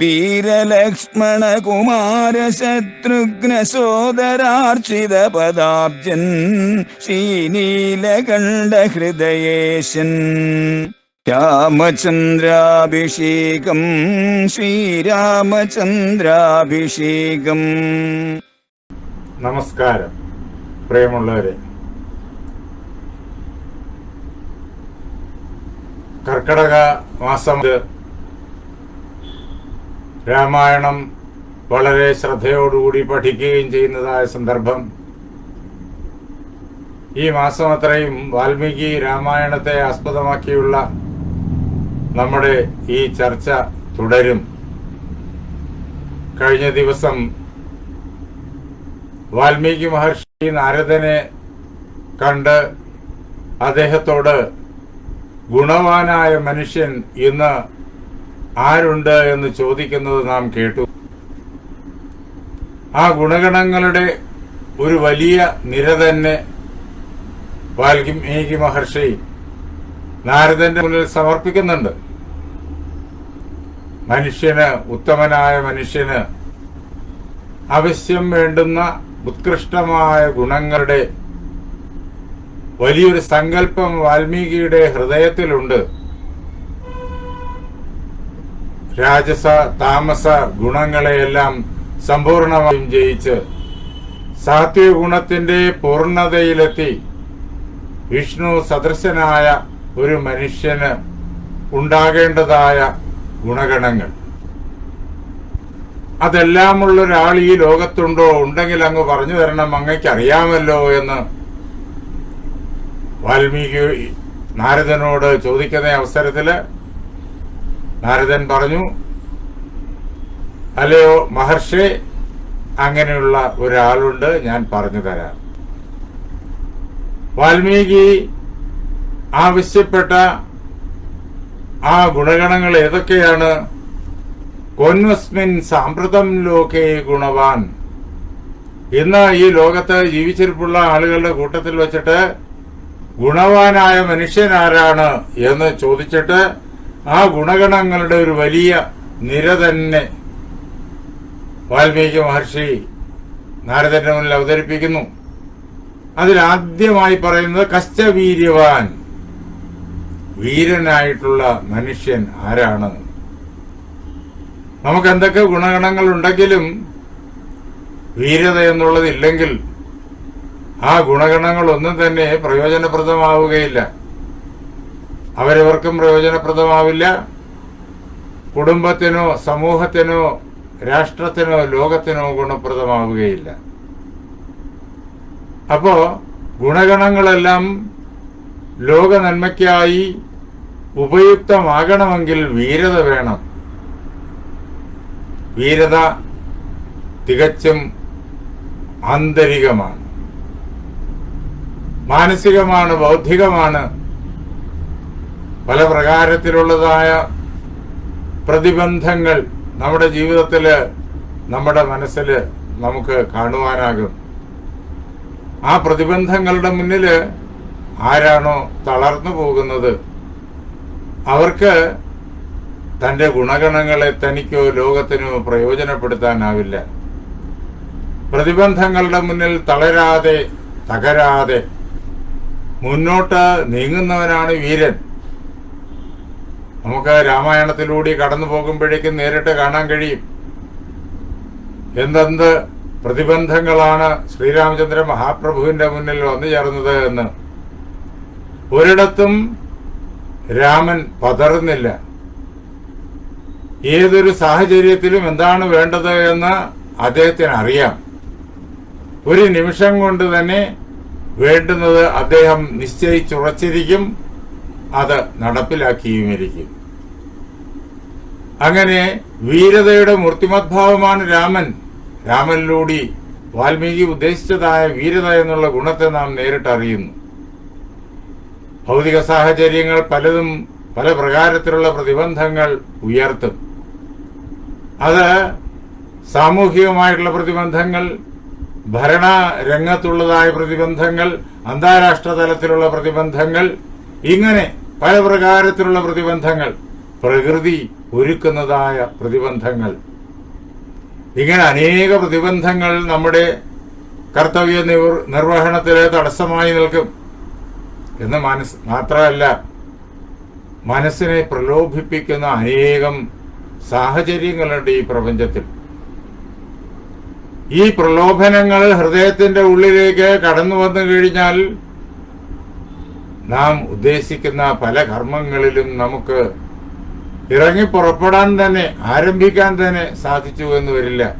വീരലക്ഷ്മണ കുമാര ശത്രുഘ്ന സോദരാർച്ചിത പദാബ്ജൻ ശ്രീനീലകണ്ഠ ഹൃദയേശൻ രാമചന്ദ്രാഭിഷേകം ശ്രീരാമചന്ദ്രാഭിഷേകം. നമസ്കാരം പ്രിയമുള്ളവരെ. കർക്കടക മാസം രാമായണം വളരെ ശ്രദ്ധയോടുകൂടി പഠിക്കുകയും ചെയ്യുന്നതായ സന്ദർഭം. ഈ മാസം അത്രയും വാൽമീകി രാമായണത്തെ ആസ്പദമാക്കിയുള്ള നമ്മുടെ ഈ ചർച്ച തുടരും. കഴിഞ്ഞ ദിവസം വാൽമീകി മഹർഷി നാരദനെ കണ്ട് അദ്ദേഹത്തോട് ഗുണവാനായ മനുഷ്യൻ ഇന്ന് ആരുണ്ട് എന്ന് ചോദിക്കുന്നത് നാം കേട്ടു. ആ ഗുണഗണങ്ങളുടെ ഒരു വലിയ നിര തന്നെ വാൽമീകി മഹർഷി നാരദന്റെ മുന്നിൽ സമർപ്പിക്കുന്നുണ്ട്. മനുഷ്യന് ഉത്തമനായ മനുഷ്യന് ആവശ്യം വേണ്ടുന്ന ഉത്കൃഷ്ടമായ ഗുണങ്ങളുടെ വലിയൊരു സങ്കല്പം വാൽമീകിയുടെ ഹൃദയത്തിലുണ്ട്. രാജസ താമസ ഗുണങ്ങളെയെല്ലാം സമ്പൂർണമായും ജയിച്ച് സാത്വിക ഗുണത്തിന്റെ വിഷ്ണു സദൃശനായ ഒരു മനുഷ്യന് ഉണ്ടാകേണ്ടതായ ഗുണഗണങ്ങൾ. അതെല്ലാമുള്ള ഒരാൾ ഈ ലോകത്തുണ്ടോ? ഉണ്ടെങ്കിൽ അങ്ങ് പറഞ്ഞു തരണം. അങ്ങയ്ക്ക് അറിയാമല്ലോ എന്ന് വാൽമീകി നാരദനോട് ചോദിക്കുന്ന അവസരത്തിൽ നാരദൻ പറഞ്ഞു അല്ലയോ മഹർഷി അങ്ങനെയുള്ള ഒരാളുണ്ട് ഞാൻ പറഞ്ഞു തരാം. വാൽമീകി ആവശ്യപ്പെട്ട ആ ഗുണഗണങ്ങൾ ഏതൊക്കെയാണ്? കൊന്വസ്മിൻ സാമ്പ്രതം ലോകേ ഗുണവാൻ. ഇന്ന് ഈ ലോകത്ത് ജീവിച്ചിരിപ്പുള്ള ആളുകളുടെ കൂട്ടത്തിൽ വെച്ചിട്ട് ഗുണവാനായ മനുഷ്യനാരാണ് എന്ന് ചോദിച്ചിട്ട് ആ ഗുണഗണങ്ങളുടെ ഒരു വലിയ നിര തന്നെ വാൽമീകി മഹർഷി നാരദന്റെ മുന്നിൽ അവതരിപ്പിക്കുന്നു. അതിലാദ്യമായി പറയുന്നത് കശ്ചവീര്യവാൻ വീരനായിട്ടുള്ള മനുഷ്യൻ ആരാണ്? നമുക്ക് എന്തൊക്കെ ഗുണഗണങ്ങൾ ഉണ്ടെങ്കിലും വീരത എന്നുള്ളതില്ലെങ്കിൽ ആ ഗുണഗണങ്ങൾ ഒന്നും തന്നെ പ്രയോജനപ്രദമാവുകയില്ല. അവരവർക്കും പ്രയോജനപ്രദമാവില്ല. കുടുംബത്തിനോ സമൂഹത്തിനോ രാഷ്ട്രത്തിനോ ലോകത്തിനോ ഗുണപ്രദമാവുകയില്ല അപ്പോ ഗുണഗണങ്ങളെല്ലാം ലോക നന്മയ്ക്കായി ഉപയുക്തമാകണമെങ്കിൽ വീരത വേണം. വീരത തികച്ചും ആന്തരികമാണ്. മാനസികമാണ് ബൗദ്ധികമാണ് പല പ്രകാരത്തിലുള്ളതായ പ്രതിബന്ധങ്ങൾ നമ്മുടെ ജീവിതത്തിൽ നമ്മുടെ മനസ്സിൽ നമുക്ക് കാണുവാനാകും. ആ പ്രതിബന്ധങ്ങളുടെ മുന്നിൽ ആരാണോ തളർന്നു പോകുന്നത്? അവർക്ക് തന്റെ ഗുണഗണങ്ങളെ തനിക്കോ ലോകത്തിനോ പ്രയോജനപ്പെടുത്താനാവില്ല. പ്രതിബന്ധങ്ങളുടെ മുന്നിൽ തളരാതെ തകരാതെ മുന്നോട്ട് നീങ്ങുന്നവനാണ് വീരൻ. നമുക്ക് രാമായണത്തിലൂടെ കടന്നു പോകുമ്പോഴേക്കും നേരിട്ട് കാണാൻ കഴിയും. എന്തെന്ത് പ്രതിബന്ധങ്ങളാണ് ശ്രീരാമചന്ദ്ര മഹാപ്രഭുവിന്റെ മുന്നിൽ വന്നു ചേർന്നത് എന്ന്. ഒരിടത്തും രാമൻ പതറുന്നില്ല. ഏതൊരു സാഹചര്യത്തിലും എന്താണ് വേണ്ടത് എന്ന് അദ്ദേഹത്തിന് അറിയാം. ഒരു നിമിഷം കൊണ്ട് തന്നെ വേണ്ടുന്നത് അദ്ദേഹം നിശ്ചയിച്ചുറച്ചിരിക്കും. അത് നടപ്പിലാക്കിയുമിരിക്കും. അങ്ങനെ വീരതയുടെ മൂർത്തിമദ്ഭാവമാണ് രാമൻ. രാമനിലൂടി വാൽമീകി ഉദ്ദേശിച്ചതായ വീരത എന്നുള്ള ഗുണത്തെ നാം നേരിട്ടറിയുന്നു. ഭൗതിക സാഹചര്യങ്ങൾ പലതും പല പ്രകാരത്തിലുള്ള പ്രതിബന്ധങ്ങൾ ഉയർത്തും. അത് സാമൂഹികമായിട്ടുള്ള പ്രതിബന്ധങ്ങൾ ഭരണ രംഗത്തുള്ളതായ പ്രതിബന്ധങ്ങൾ അന്താരാഷ്ട്ര തലത്തിലുള്ള പ്രതിബന്ധങ്ങൾ ഇങ്ങനെ പല പ്രകാരത്തിലുള്ള പ്രതിബന്ധങ്ങൾ പ്രകൃതി ഒരുക്കുന്നതായ പ്രതിബന്ധങ്ങൾ. ഇങ്ങനെ അനേക പ്രതിബന്ധങ്ങൾ നമ്മുടെ കർത്തവ്യ നിർവഹണത്തിലെ തടസ്സമായി നിൽക്കും. എന്ന് മനസ് മാത്രമല്ല മനസ്സിനെ പ്രലോഭിപ്പിക്കുന്ന അനേകം സാഹചര്യങ്ങളുണ്ട് ഈ പ്രപഞ്ചത്തിൽ. ഈ പ്രലോഭനങ്ങൾ ഹൃദയത്തിന്റെ ഉള്ളിലേക്ക് കടന്നു വന്നു കഴിഞ്ഞാൽ നാം ഉദ്ദേശിക്കുന്ന പല കർമ്മങ്ങളിലും നമുക്ക് ഇറങ്ങി പുറപ്പെടാൻ തന്നെ ആരംഭിക്കാൻ തന്നെ സാധിച്ചു എന്ന് വരില്ല.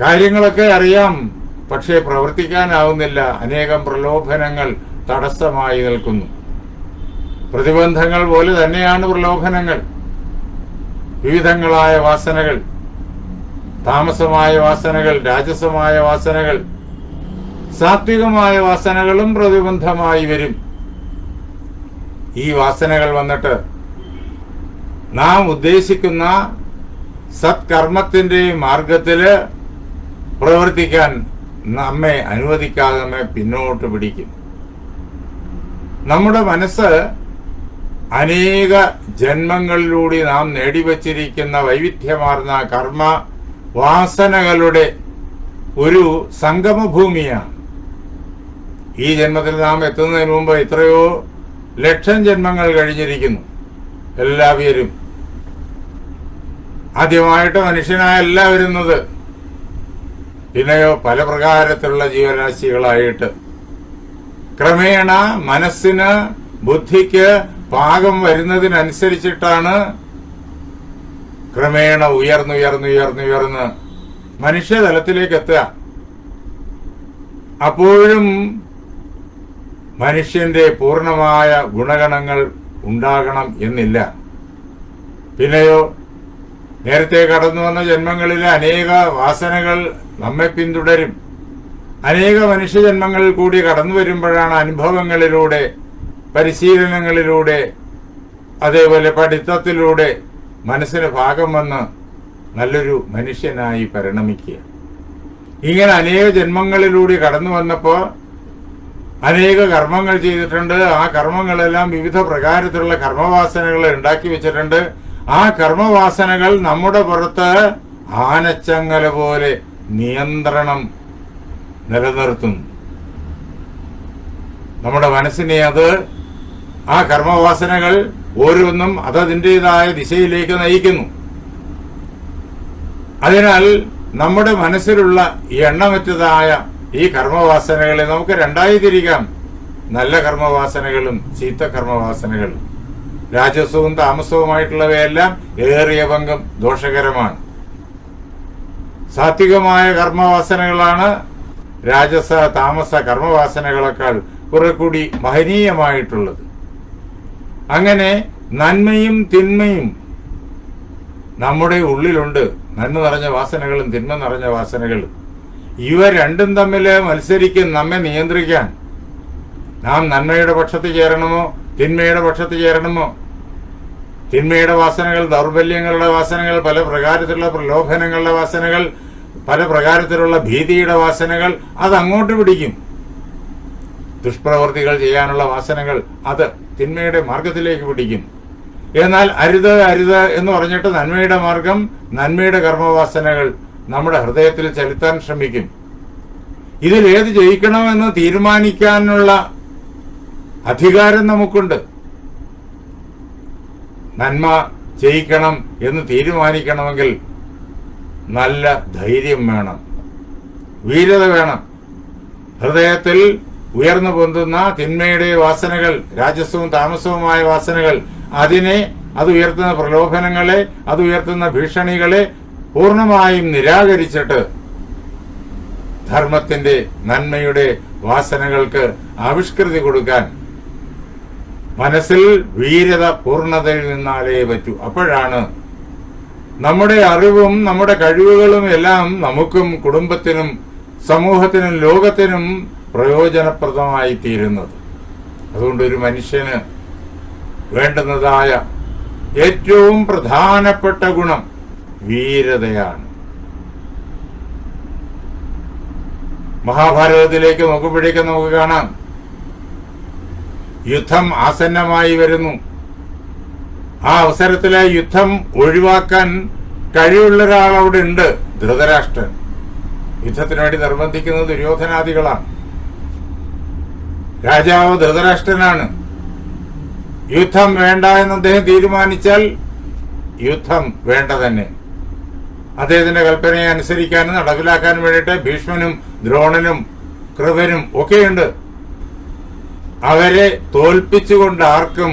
കാര്യങ്ങളൊക്കെ അറിയാം പക്ഷേ പ്രവർത്തിക്കാനാവുന്നില്ല. അനേകം പ്രലോഭനങ്ങൾ തടസ്സമായി നിൽക്കുന്നു. പ്രതിബന്ധങ്ങൾ പോലെ തന്നെയാണ് പ്രലോഭനങ്ങൾ. വിവിധങ്ങളായ വാസനകൾ താമസമായ വാസനകൾ രാജസമായ വാസനകൾ സാത്വികമായ വാസനകളും പ്രതിബന്ധമായി വരും. ഈ വാസനകൾ വന്നിട്ട് നാം ഉദ്ദേശിക്കുന്ന സത്കർമ്മത്തിന്റെ മാർഗത്തിൽ പ്രവർത്തിക്കാൻ നമ്മെ അനുവദിക്കാതെ നമ്മെ പിന്നോട്ട് പിടിക്കും. നമ്മുടെ മനസ്സ് അനേക ജന്മങ്ങളിലൂടെ നാം നേടിവച്ചിരിക്കുന്ന വൈവിധ്യമാർന്ന കർമ്മ വാസനകളുടെ ഒരു സംഗമഭൂമിയാണ്. ഈ ജന്മത്തിൽ നാം എത്തുന്നതിന് മുമ്പ് എത്രയോ ലക്ഷം ജന്മങ്ങൾ കഴിഞ്ഞിരിക്കുന്നു. എല്ലാവരും. ആദ്യമായിട്ട് മനുഷ്യനായല്ല വരുന്നത് പിന്നെയോ പല പ്രകാരത്തിലുള്ള ജീവരാശികളായിട്ട്. ക്രമേണ മനസ്സിന് ബുദ്ധിക്ക് പാകം വരുന്നതിനനുസരിച്ചിട്ടാണ് ക്രമേണ ഉയർന്നുയർന്നുയർന്നുയർന്ന് മനുഷ്യതലത്തിലേക്ക് എത്തുക. അപ്പോഴും മനുഷ്യന്റെ പൂർണമായ ഗുണഗണങ്ങൾ ഉണ്ടാകണം എന്നില്ല. പിന്നെയോ നേരത്തെ കടന്നു വന്ന ജന്മങ്ങളിലെ അനേക വാസനകൾ നമ്മെ പിന്തുടരും. അനേക മനുഷ്യജന്മങ്ങളിൽ കൂടി കടന്നു വരുമ്പോഴാണ് അനുഭവങ്ങളിലൂടെ പരിശീലനങ്ങളിലൂടെ അതേപോലെ പഠിത്തത്തിലൂടെ മനസ്സിന് ഭാഗം വന്ന് നല്ലൊരു മനുഷ്യനായി പരിണമിക്കുക. ഇങ്ങനെ അനേക ജന്മങ്ങളിലൂടെ കടന്നു വന്നപ്പോൾ അനേക കർമ്മങ്ങൾ ചെയ്തിട്ടുണ്ട്. ആ കർമ്മങ്ങളെല്ലാം വിവിധ പ്രകാരത്തിലുള്ള കർമ്മവാസനകൾ ഉണ്ടാക്കി വെച്ചിട്ടുണ്ട്. ആ കർമ്മവാസനകൾ നമ്മുടെ പുറത്ത് ആനച്ചങ്ങല പോലെ നിയന്ത്രണം നിലനിർത്തുന്നു നമ്മുടെ മനസ്സിനെ അത് ആ കർമ്മവാസനകൾ ഓരോന്നും അതതിന്റെതായ ദിശയിലേക്ക് നയിക്കുന്നു. അതിനാൽ നമ്മുടെ മനസ്സിലുള്ള എണ്ണമറ്റതായ ഈ കർമ്മവാസനകളെ നമുക്ക് രണ്ടായി തിരിക്കാം നല്ല കർമ്മവാസനകളും ചീത്ത കർമ്മവാസനകളും. രാജസവും താമസവുമായിട്ടുള്ളവയെല്ലാം ഏറിയ പങ്കും ദോഷകരമാണ്. സാത്വികമായ കർമ്മവാസനകളാണ് രാജസ താമസ കർമ്മവാസനകളെക്കാൾ കുറെ കൂടി മഹനീയമായിട്ടുള്ളത്. അങ്ങനെ നന്മയും തിന്മയും നമ്മുടെ ഉള്ളിലുണ്ട്. നന്മ നിറഞ്ഞ വാസനകളും തിന്മ നിറഞ്ഞ വാസനകളും. ഇവ രണ്ടും തമ്മിൽ മത്സരിക്കും നമ്മെ നിയന്ത്രിക്കാൻ. നാം നന്മയുടെ പക്ഷത്ത് ചേരണമോ തിന്മയുടെ പക്ഷത്ത് ചേരണമോ? തിന്മയുടെ വാസനകൾ ദൗർബല്യങ്ങളുടെ വാസനകൾ പല പ്രകാരത്തിലുള്ള പ്രലോഭനങ്ങളുടെ വാസനകൾ പല പ്രകാരത്തിലുള്ള ഭീതിയുടെ വാസനകൾ അത് അങ്ങോട്ട് പിടിക്കും. ദുഷ്പ്രവർത്തികൾ ചെയ്യാനുള്ള വാസനകൾ അത് തിന്മയുടെ മാർഗത്തിലേക്ക് പിടിക്കും. എന്നാൽ അരുത് അരുത് എന്ന് പറഞ്ഞിട്ട് നന്മയുടെ മാർഗം നന്മയുടെ കർമ്മവാസനകൾ നമ്മുടെ ഹൃദയത്തിൽ ചെലുത്താൻ ശ്രമിക്കും. ഇതിൽ ഏത് ജയിക്കണമെന്ന് തീരുമാനിക്കാനുള്ള അധികാരം നമുക്കുണ്ട്. നന്മ ജയിക്കണം എന്ന് തീരുമാനിക്കണമെങ്കിൽ നല്ല ധൈര്യം വേണം. വീരത വേണം. ഹൃദയത്തിൽ ഉയർന്നു പൊന്തുന്ന തിന്മയുടെ വാസനകൾ രാജസ്വവും താമസവുമായ വാസനകൾ അതിനെ അത് ഉയർത്തുന്ന പ്രലോഭനങ്ങളെ അത് ഉയർത്തുന്ന ഭീഷണികളെ പൂർണമായും നിരാകരിച്ചിട്ട് ധർമ്മത്തിന്റെ നന്മയുടെ വാസനകൾക്ക് ആവിഷ്കൃതി കൊടുക്കാൻ മനസ്സിൽ വീരത പൂർണതയിൽ നിന്നാലേ പറ്റൂ. അപ്പോഴാണ് നമ്മുടെ അറിവും നമ്മുടെ കഴിവുകളും എല്ലാം നമുക്കും കുടുംബത്തിനും സമൂഹത്തിനും ലോകത്തിനും പ്രയോജനപ്രദമായി തീരുന്നത്. അതുകൊണ്ട് ഒരു മനുഷ്യന് വേണ്ടുന്നതായ ഏറ്റവും പ്രധാനപ്പെട്ട ഗുണം വീരതയാണ്. മഹാഭാരതത്തിലേക്ക് നോക്കുമ്പോഴേക്ക് നമുക്ക് കാണാം. യുദ്ധം ആസന്നമായി വരുന്നു. ആ അവസരത്തിലെ യുദ്ധം ഒഴിവാക്കാൻ കഴിവുള്ള ഒരാൾ അവിടെ ഉണ്ട് ധൃതരാഷ്ട്രൻ. യുദ്ധത്തിന് വേണ്ടി നിർബന്ധിക്കുന്നത് ദുര്യോധനാദികളാണ്. രാജാവ് ധൃതരാഷ്ട്രനാണ്. യുദ്ധം വേണ്ട എന്ന് അദ്ദേഹം തീരുമാനിച്ചാൽ യുദ്ധം വേണ്ട തന്നെ. അദ്ദേഹത്തിന്റെ കൽപ്പനയെ അനുസരിക്കാനും നടപ്പിലാക്കാനും വേണ്ടിയിട്ട് ഭീഷ്മനും ദ്രോണനും കൃപനും ഒക്കെയുണ്ട്. അവരെ തോൽപ്പിച്ചുകൊണ്ട് ആർക്കും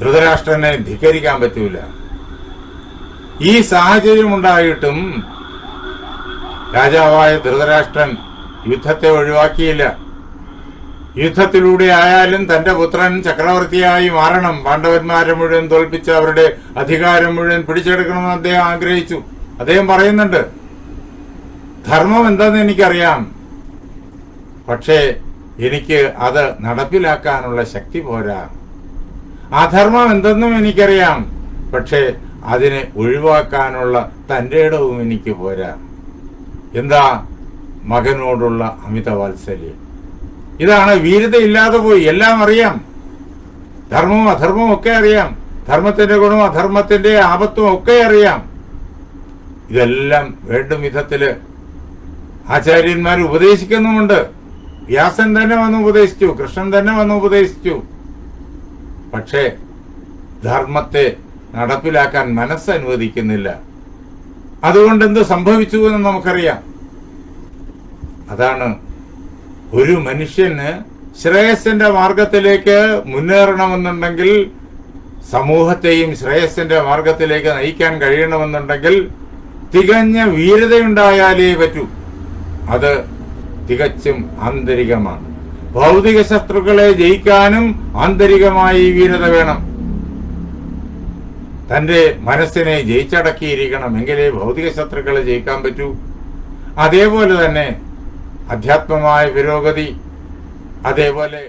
ധൃതരാഷ്ട്രനെ ധിക്കരിക്കാൻ പറ്റൂല. ഈ സാഹചര്യം ഉണ്ടായിട്ടും രാജാവായ ധൃതരാഷ്ട്രൻ യുദ്ധത്തെ ഒഴിവാക്കിയില്ല. യുദ്ധത്തിലൂടെ ആയാലും തന്റെ പുത്രൻ ചക്രവർത്തിയായി മാറണം. പാണ്ഡവന്മാരെ മുഴുവൻ തോൽപ്പിച്ച് അവരുടെ അധികാരം മുഴുവൻ പിടിച്ചെടുക്കണമെന്ന് അദ്ദേഹം ആഗ്രഹിച്ചു. അദ്ദേഹം പറയുന്നുണ്ട് ധർമ്മം എന്താന്ന് എനിക്കറിയാം. പക്ഷേ എനിക്ക് അത് നടപ്പിലാക്കാനുള്ള ശക്തി പോരാ. അധർമ്മം എന്തെന്നും എനിക്കറിയാം. പക്ഷേ അതിനെ ഒഴിവാക്കാനുള്ള തന്റെ ഇടവും എനിക്ക് പോരാ. എന്താ മകനോടുള്ള അമിത വാത്സല്യം ഇതാണ് വീരത ഇല്ലാതെ പോയി. എല്ലാം അറിയാം. ധർമ്മവും അധർമ്മവും ഒക്കെ അറിയാം. ധർമ്മത്തിന്റെ ഗുണവും അധർമ്മത്തിന്റെ ആപത്തും ഒക്കെ അറിയാം. ഇതെല്ലാം വേണ്ടും വിധത്തിൽ ആചാര്യന്മാർ ഉപദേശിക്കുന്നുമുണ്ട്. വ്യാസൻ തന്നെ വന്ന് ഉപദേശിച്ചു. കൃഷ്ണൻ തന്നെ വന്ന് ഉപദേശിച്ചു. പക്ഷേ ധർമ്മത്തെ നടപ്പിലാക്കാൻ മനസ്സ് അനുവദിക്കുന്നില്ല. അതുകൊണ്ട് എന്ത് സംഭവിച്ചു എന്ന് നമുക്കറിയാം. അതാണ് ഒരു മനുഷ്യന് ശ്രേയസിന്റെ മാർഗത്തിലേക്ക് മുന്നേറണമെന്നുണ്ടെങ്കിൽ സമൂഹത്തെയും ശ്രേയസിന്റെ മാർഗത്തിലേക്ക് നയിക്കാൻ കഴിയണമെന്നുണ്ടെങ്കിൽ തികഞ്ഞ വീരതയുണ്ടായാലേ പറ്റൂ. അത് തികച്ചും ആന്തരികമാണ്. ഭൗതിക ശത്രുക്കളെ ജയിക്കാനും ആന്തരികമായി വീരത വേണം. തന്റെ മനസ്സിനെ ജയിച്ചടക്കിയിരിക്കണം എങ്കിലേ ഭൗതിക ശത്രുക്കളെ ജയിക്കാൻ പറ്റൂ. അതേപോലെ തന്നെ അധ്യാത്മമായ പുരോഗതി അതേപോലെ